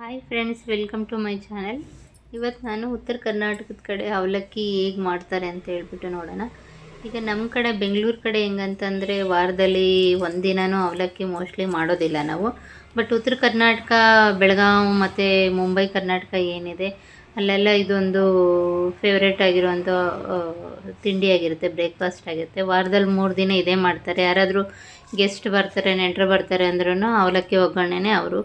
Hi friends welcome to my channel ಇವತ್ತು ನಾನು ಉತ್ತರ ಕರ್ನಾಟಕದ ಕಡೆ ಅವಲಕ್ಕಿ ಹೇಗೆ ಮಾಡ್ತಾರೆ ಅಂತ ಹೇಳ್ಬಿಟ್ಟು ನೋಡೋಣ. ಈಗ ನಮ್ಮ ಕಡೆ ಬೆಂಗಳೂರು ಕಡೆ ಹೆಂಗಂತಂದರೆ ವಾರದಲ್ಲಿ ಒಂದಿನನೂ ಅವಲಕ್ಕಿ ಮೋಸ್ಟ್ಲಿ ಮಾಡೋದಿಲ್ಲ ನಾವು. ಬಟ್ ಉತ್ತರ ಕರ್ನಾಟಕ, ಬೆಳಗಾವಿ ಮತ್ತು ಮುಂಬೈ ಕರ್ನಾಟಕ ಏನಿದೆ, ಅಲ್ಲೆಲ್ಲ ಇದೊಂದು ಫೇವ್ರೇಟ್ ಆಗಿರುವಂಥ ತಿಂಡಿ ತಿಂಡಿಯಾಗಿರುತ್ತೆ ಬ್ರೇಕ್ಫಾಸ್ಟ್ ಆಗಿರುತ್ತೆ. ವಾರದಲ್ಲಿ ಮೂರು ದಿನ ಇದೇ ಮಾಡ್ತಾರೆ. ಯಾರಾದರೂ ಗೆಸ್ಟ್ ಬರ್ತಾರೆ, ನೆಂಟರು ಬರ್ತಾರೆ ಅಂದ್ರೂ ಅವಲಕ್ಕಿ ಒಗ್ಗರಣೆನೇ ಅವರು.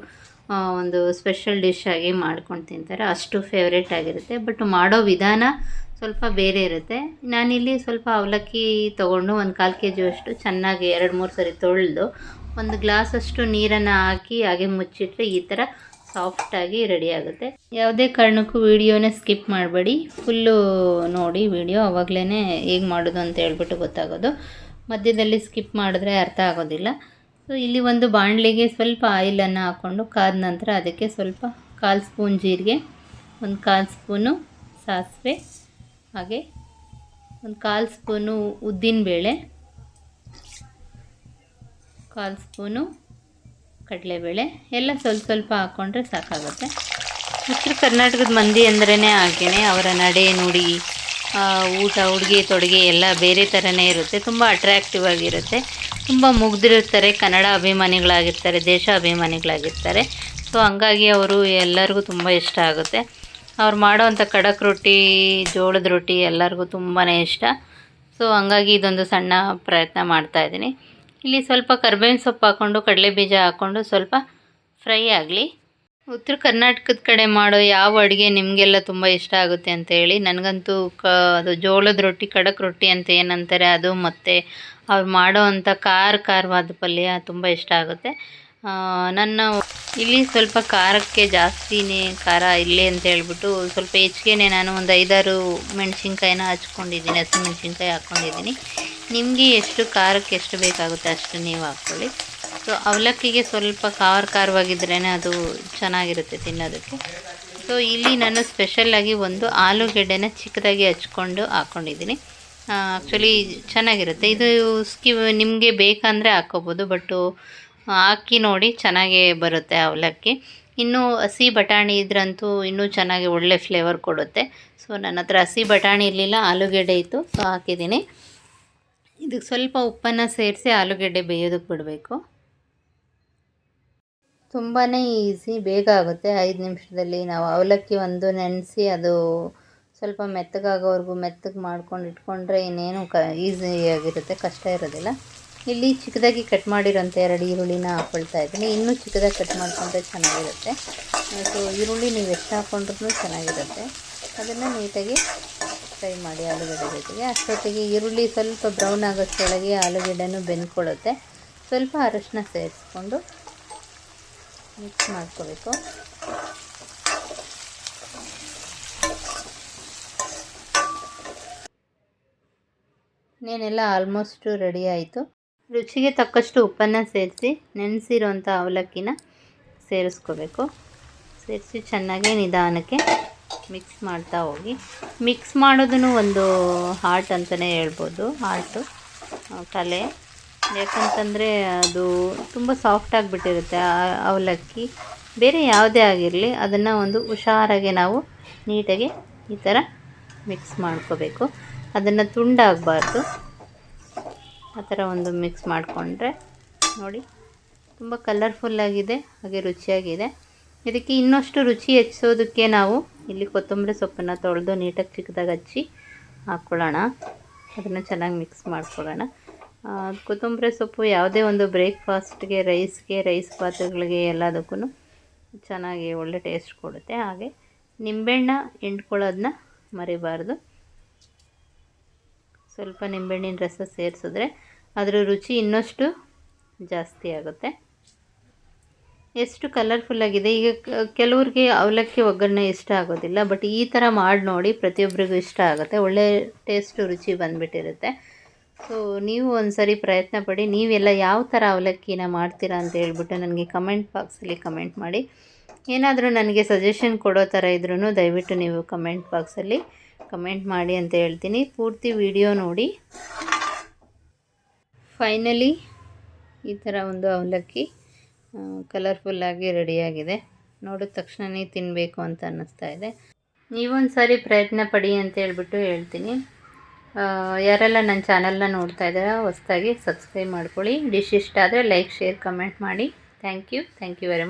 ಒಂದು ಸ್ಪೆಷಲ್ ಡಿಶ್ ಆಗಿ ಮಾಡ್ಕೊಂಡು ತಿಂತಾರೆ. ಅಷ್ಟು ಫೇವ್ರೇಟ್ ಆಗಿರುತ್ತೆ. ಬಟ್ ಮಾಡೋ ವಿಧಾನ ಸ್ವಲ್ಪ ಬೇರೆ ಇರುತ್ತೆ. ನಾನಿಲ್ಲಿ ಸ್ವಲ್ಪ ಅವಲಕ್ಕಿ ತೊಗೊಂಡು ಒಂದು ಕಾಲು ಕೆ ಜಿಯಷ್ಟು ಚೆನ್ನಾಗಿ ಎರಡು ಮೂರು ಸರಿ ತೊಳೆದು ಒಂದು ಗ್ಲಾಸಷ್ಟು ನೀರನ್ನು ಹಾಕಿ ಹಾಗೆ ಮುಚ್ಚಿಟ್ರೆ ಈ ಥರ ಸಾಫ್ಟಾಗಿ ರೆಡಿ ಆಗುತ್ತೆ. ಯಾವುದೇ ಕಾರಣಕ್ಕೂ ವಿಡಿಯೋನೇ ಸ್ಕಿಪ್ ಮಾಡಬೇಡಿ. ಫುಲ್ಲು ನೋಡಿ ವಿಡಿಯೋ ಅವಾಗಲೇ ಹೇಗೆ ಮಾಡೋದು ಅಂತ ಹೇಳ್ಬಿಟ್ಟು ಗೊತ್ತಾಗೋದು. ಮಧ್ಯದಲ್ಲಿ ಸ್ಕಿಪ್ ಮಾಡಿದ್ರೆ ಅರ್ಥ ಆಗೋದಿಲ್ಲ. ಸೊ ಇಲ್ಲಿ ಒಂದು ಬಾಣಲೆಗೆ ಸ್ವಲ್ಪ ಆಯಿಲನ್ನು ಹಾಕ್ಕೊಂಡು ಕಾದ ನಂತರ ಅದಕ್ಕೆ ಸ್ವಲ್ಪ ಕಾಲು ಸ್ಪೂನ್ ಜೀರಿಗೆ, ಒಂದು ಕಾಲು ಸ್ಪೂನು ಸಾಸಿವೆ, ಹಾಗೆ ಒಂದು ಕಾಲು ಸ್ಪೂನು ಉದ್ದಿನಬೇಳೆ ಕಾಲು ಸ್ಪೂನು ಕಡಲೆಬೇಳೆ ಎಲ್ಲ ಸ್ವಲ್ಪ ಸ್ವಲ್ಪ ಹಾಕ್ಕೊಂಡ್ರೆ ಸಾಕಾಗುತ್ತೆ. ಉತ್ತರ ಕರ್ನಾಟಕದ ಮಂದಿ ಅಂದ್ರೇ ಹಾಗೆಯೇ ಅವರ ನಡೆ ನುಡಿ ಊಟ, ಉಡುಗೆ, ತೊಡುಗೆ ಎಲ್ಲ ಬೇರೆ ಥರನೇ ಇರುತ್ತೆ. ತುಂಬ ಅಟ್ರ್ಯಾಕ್ಟಿವ್ ಆಗಿರುತ್ತೆ. ತುಂಬ ಮುಗ್ದಿರ್ತಾರೆ ಕನ್ನಡ ಅಭಿಮಾನಿಗಳಾಗಿರ್ತಾರೆ, ದೇಶ ಅಭಿಮಾನಿಗಳಾಗಿರ್ತಾರೆ. ಸೊ ಹಂಗಾಗಿ ಅವರು ಎಲ್ಲರಿಗೂ ತುಂಬ ಇಷ್ಟ ಆಗುತ್ತೆ. ಅವ್ರು ಮಾಡೋವಂಥ ಖಡಕ್ ರೊಟ್ಟಿ, ಜೋಳದ ರೊಟ್ಟಿ ಎಲ್ಲರಿಗೂ ತುಂಬಾ ಇಷ್ಟ. ಸೊ ಹಂಗಾಗಿ ಇದೊಂದು ಸಣ್ಣ ಪ್ರಯತ್ನ ಮಾಡ್ತಾ ಇದ್ದೀನಿ. ಇಲ್ಲಿ ಸ್ವಲ್ಪ ಕರ್ಬೇವಿನ ಸೊಪ್ಪು ಹಾಕ್ಕೊಂಡು ಕಡಲೆ ಬೀಜ ಹಾಕ್ಕೊಂಡು ಸ್ವಲ್ಪ ಫ್ರೈ ಆಗಲಿ. ಉತ್ತರ ಕರ್ನಾಟಕದ ಕಡೆ ಮಾಡೋ ಯಾವ ಅಡುಗೆ ನಿಮಗೆಲ್ಲ ತುಂಬ ಇಷ್ಟ ಆಗುತ್ತೆ ಅಂತ ಹೇಳಿ, ನನಗಂತೂ ಕ, ಅದು ಜೋಳದ ರೊಟ್ಟಿ, ಖಡಕ್ ರೊಟ್ಟಿ ಅಂತ ಏನಂತಾರೆ ಅದು ಮತ್ತು ಅವ್ರು ಮಾಡೋ ಅಂಥ ಖಾರ ಖಾರವಾದ ಪಲ್ಯ ತುಂಬ ಇಷ್ಟ ಆಗುತ್ತೆ. ನನ್ನ ಇಲ್ಲಿ ಸ್ವಲ್ಪ ಖಾರಕ್ಕೆ ಜಾಸ್ತಿನೇ ಖಾರ ಇಲ್ಲೇ ಅಂತ ಹೇಳ್ಬಿಟ್ಟು ಸ್ವಲ್ಪ ಹೆಚ್ಚಿಗೆನೇ ನಾನು ಒಂದು ಐದಾರು ಮೆಣಸಿನ್ಕಾಯಿನ ಹಚ್ಕೊಂಡಿದ್ದೀನಿ ಹಸಿಮೆಣ್ಸಿನ್ಕಾಯಿ ಹಾಕ್ಕೊಂಡಿದ್ದೀನಿ. ನಿಮಗೆ ಎಷ್ಟು ಖಾರಕ್ಕೆ ಎಷ್ಟು ಬೇಕಾಗುತ್ತೆ ಅಷ್ಟು ನೀವು ಹಾಕ್ಕೊಳ್ಳಿ. ಸೊ ಅವಲಕ್ಕಿಗೆ ಸ್ವಲ್ಪ ಖಾರ ಖಾರವಾಗಿದ್ರೇ ಅದು ಚೆನ್ನಾಗಿರುತ್ತೆ ತಿನ್ನೋದಕ್ಕೆ. ಸೊ ಇಲ್ಲಿ ನಾನು ಸ್ಪೆಷಲ್ಲಾಗಿ ಒಂದು ಆಲೂಗೆಡ್ಡೆನ ಚಿಕ್ಕದಾಗಿ ಹಚ್ಕೊಂಡು ಹಾಕ್ಕೊಂಡಿದ್ದೀನಿ ಆ್ಯಕ್ಚುಲಿ ಚೆನ್ನಾಗಿರುತ್ತೆ. ಇದು ಸ್ಕಿ ನಿಮಗೆ ಬೇಕಂದರೆ ಹಾಕ್ಕೋಬೋದು ಬಟ್ಟು ಹಾಕಿ ನೋಡಿ ಚೆನ್ನಾಗೇ ಬರುತ್ತೆ ಅವಲಕ್ಕಿ. ಇನ್ನೂ ಹಸಿ ಬಟಾಣಿ ಇದ್ರಂತೂ ಇನ್ನೂ ಚೆನ್ನಾಗಿ ಒಳ್ಳೆ ಫ್ಲೇವರ್ ಕೊಡುತ್ತೆ. ಸೊ ನನ್ನ ಹತ್ರ ಹಸಿ ಬಟಾಣಿ ಇರಲಿಲ್ಲ, ಆಲೂಗೆಡ್ಡೆ ಇತ್ತು ಸೊ ಹಾಕಿದ್ದೀನಿ. ಇದಕ್ಕೆ ಸ್ವಲ್ಪ ಉಪ್ಪನ್ನು ಸೇರಿಸಿ ಆಲೂಗೆಡ್ಡೆ ಬೇಯೋದಕ್ಕೆ ಬಿಡಬೇಕು. ತುಂಬಾ ಈಸಿ, ಬೇಗ ಆಗುತ್ತೆ. ಐದು ನಿಮಿಷದಲ್ಲಿ ನಾವು ಅವಲಕ್ಕಿ ಒಂದು ನೆನೆಸಿ ಅದು ಸ್ವಲ್ಪ ಮೆತ್ತಗಾಗೋವರೆಗೂ ಮೆತ್ತಗೆ ಮಾಡ್ಕೊಂಡು ಇಟ್ಕೊಂಡ್ರೆ ಇನ್ನೇನು ಕ ಈಸಿಯಾಗಿರುತ್ತೆ ಕಷ್ಟ ಇರೋದಿಲ್ಲ. ಇಲ್ಲಿ ಚಿಕ್ಕದಾಗಿ ಕಟ್ ಮಾಡಿರೋಂಥ ಎರಡು ಈರುಳ್ಳಿನ ಹಾಕ್ಕೊಳ್ತಾ ಇದ್ದೀನಿ. ಇನ್ನೂ ಚಿಕ್ಕದಾಗಿ ಕಟ್ ಮಾಡಿಕೊಂಡ್ರೆ ಚೆನ್ನಾಗಿರುತ್ತೆ. ಸೊ ಈರುಳ್ಳಿ ನೀವು ಎಷ್ಟು ಹಾಕ್ಕೊಂಡ್ರೂ ಚೆನ್ನಾಗಿರುತ್ತೆ. ಅದನ್ನು ನೀಟಾಗಿ ಫ್ರೈ ಮಾಡಿ ಆಲೂಗಡ್ಡೆ ಜೊತೆಗೆ. ಅಷ್ಟೊತ್ತಿಗೆ ಈರುಳ್ಳಿ ಸ್ವಲ್ಪ ಬ್ರೌನ್ ಆಗೋಷ್ಟೊಳಗೆ ಆಲೂಗಡ್ಡೆನೂ ಬೆಂದ್ಕೊಳ್ಳುತ್ತೆ. ಸ್ವಲ್ಪ ಅರಶಿನ ಸೇರಿಸ್ಕೊಂಡು ಮಿಕ್ಸ್ ಮಾಡ್ಕೋಬೇಕು. ಇನ್ನೇನೆಲ್ಲ ಆಲ್ಮೋಸ್ಟು ರೆಡಿ ಆಯಿತು. ರುಚಿಗೆ ತಕ್ಕಷ್ಟು ಉಪ್ಪನ್ನು ಸೇರಿಸಿ ನೆನೆಸಿರೋಂಥ ಅವಲಕ್ಕಿನ ಸೇರಿಸ್ಕೋಬೇಕು. ಸೇರಿಸಿ ಚೆನ್ನಾಗಿ ನಿಧಾನಕ್ಕೆ ಮಿಕ್ಸ್ ಮಾಡ್ತಾ ಹೋಗಿ. ಮಿಕ್ಸ್ ಮಾಡೋದನ್ನು ಒಂದು ಹಾರ್ಟ್ ಅಂತಲೇ ಹೇಳ್ಬೋದು. ಹಾರ್ಟು ತಲೆ. ಯಾಕಂತಂದರೆ ಅದು ತುಂಬ ಸಾಫ್ಟ್ ಆಗಿಬಿಟ್ಟಿರುತ್ತೆ ಅವಲಕ್ಕಿ. ಬೇರೆ ಯಾವುದೇ ಆಗಿರಲಿ ಅದನ್ನು ಒಂದು ಹುಷಾರಾಗಿ ನಾವು ನೀಟಾಗಿ ಈ ಥರ ಮಿಕ್ಸ್ ಮಾಡ್ಕೋಬೇಕು. ಅದನ್ನು ತುಂಡಾಗಬಾರ್ದು. ಆ ಥರ ಒಂದು ಮಿಕ್ಸ್ ಮಾಡಿಕೊಂಡ್ರೆ ನೋಡಿ ತುಂಬ ಕಲರ್ಫುಲ್ಲಾಗಿದೆ ಹಾಗೆ ರುಚಿಯಾಗಿದೆ. ಇದಕ್ಕೆ ಇನ್ನಷ್ಟು ರುಚಿ ಹೆಚ್ಚಿಸೋದಕ್ಕೆ ನಾವು ಇಲ್ಲಿ ಕೊತ್ತಂಬರಿ ಸೊಪ್ಪನ್ನು ತೊಳೆದು ನೀಟಾಗಿ ಚಿಕ್ಕದಾಗಿ ಹಚ್ಚಿ ಹಾಕ್ಕೊಳ್ಳೋಣ ಅದನ್ನು ಚೆನ್ನಾಗಿ ಮಿಕ್ಸ್ ಮಾಡ್ಕೊಳ್ಳೋಣ. ಕೊತ್ತಂಬರಿ ಸೊಪ್ಪು ಯಾವುದೇ ಒಂದು ಬ್ರೇಕ್ಫಾಸ್ಟ್ಗೆ, ರೈಸ್ಗೆ, ರೈಸ್ ಪಾತ್ರೆಗಳಿಗೆ ಎಲ್ಲದಕ್ಕೂ ಚೆನ್ನಾಗಿ ಒಳ್ಳೆ ಟೇಸ್ಟ್ ಕೊಡುತ್ತೆ. ಹಾಗೆ ನಿಂಬೆಹಣ್ಣ ಹಿಂಡ್ಕೊಳ್ಳೋದನ್ನ ಮರಿಬಾರ್ದು. ಸ್ವಲ್ಪ ನಿಂಬೆಹಣ್ಣಿನ ರಸ ಸೇರಿಸಿದ್ರೆ ಅದರ ರುಚಿ ಇನ್ನಷ್ಟು ಜಾಸ್ತಿ ಆಗುತ್ತೆ. ಎಷ್ಟು ಕಲರ್ಫುಲ್ಲಾಗಿದೆ ಈಗ ಕೆಲವ್ರಿಗೆ ಅವಲಕ್ಕಿ, ಒಗ್ಗರಣೆ ಇಷ್ಟ ಆಗೋದಿಲ್ಲ, ಬಟ್ ಈ ಥರ ಮಾಡಿ ನೋಡಿ ಪ್ರತಿಯೊಬ್ಬರಿಗೂ ಇಷ್ಟ ಆಗುತ್ತೆ. ಒಳ್ಳೆ ಟೇಸ್ಟು, ರುಚಿ ಬಂದುಬಿಟ್ಟಿರುತ್ತೆ. ಸೊ ನೀವು ಒಂದು ಸರಿ ಪ್ರಯತ್ನ ಪಡಿ. ನೀವೆಲ್ಲ ಯಾವ ಥರ ಅವಲಕ್ಕಿನ ಮಾಡ್ತೀರಾ ಅಂತ ಹೇಳ್ಬಿಟ್ಟು ನನಗೆ ಕಮೆಂಟ್ ಬಾಕ್ಸಲ್ಲಿ ಕಮೆಂಟ್ ಮಾಡಿ. ಏನಾದರೂ ನನಗೆ ಸಜೆಷನ್ ಕೊಡೋ ಥರ ಇದ್ರೂ ದಯವಿಟ್ಟು ನೀವು ಕಮೆಂಟ್ ಬಾಕ್ಸಲ್ಲಿ ಕಮೆಂಟ್ ಮಾಡಿ ಅಂತ ಹೇಳ್ತೀನಿ. ಪೂರ್ತಿ ವಿಡಿಯೋ ನೋಡಿ. ಫೈನಲಿ ಈ ಥರ ಒಂದು ಅವಲಕ್ಕಿ ಕಲರ್ಫುಲ್ಲಾಗಿ ರೆಡಿಯಾಗಿದೆ ನೋಡಿದ ತಕ್ಷಣನೇ ತಿನ್ನಬೇಕು ಅಂತ ಅನ್ನಿಸ್ತಾ ಇದೆ. ನೀವೊಂದು ಸಾರಿ ಪ್ರಯತ್ನ ಪಡಿ ಅಂತ ಹೇಳ್ಬಿಟ್ಟು ಹೇಳ್ತೀನಿ. ಯಾರೆಲ್ಲ ನನ್ನ ಚಾನಲ್ನ ನೋಡ್ತಾ ಇದ್ದೀರಾ, ಹೊಸ್ದಾಗಿ ಸಬ್ಸ್ಕ್ರೈಬ್ ಮಾಡ್ಕೊಳ್ಳಿ. ಡಿಶ್ ಇಷ್ಟ ಆದರೆ ಲೈಕ್ ಶೇರ್ ಕಮೆಂಟ್ ಮಾಡಿ. Thank you thank you very much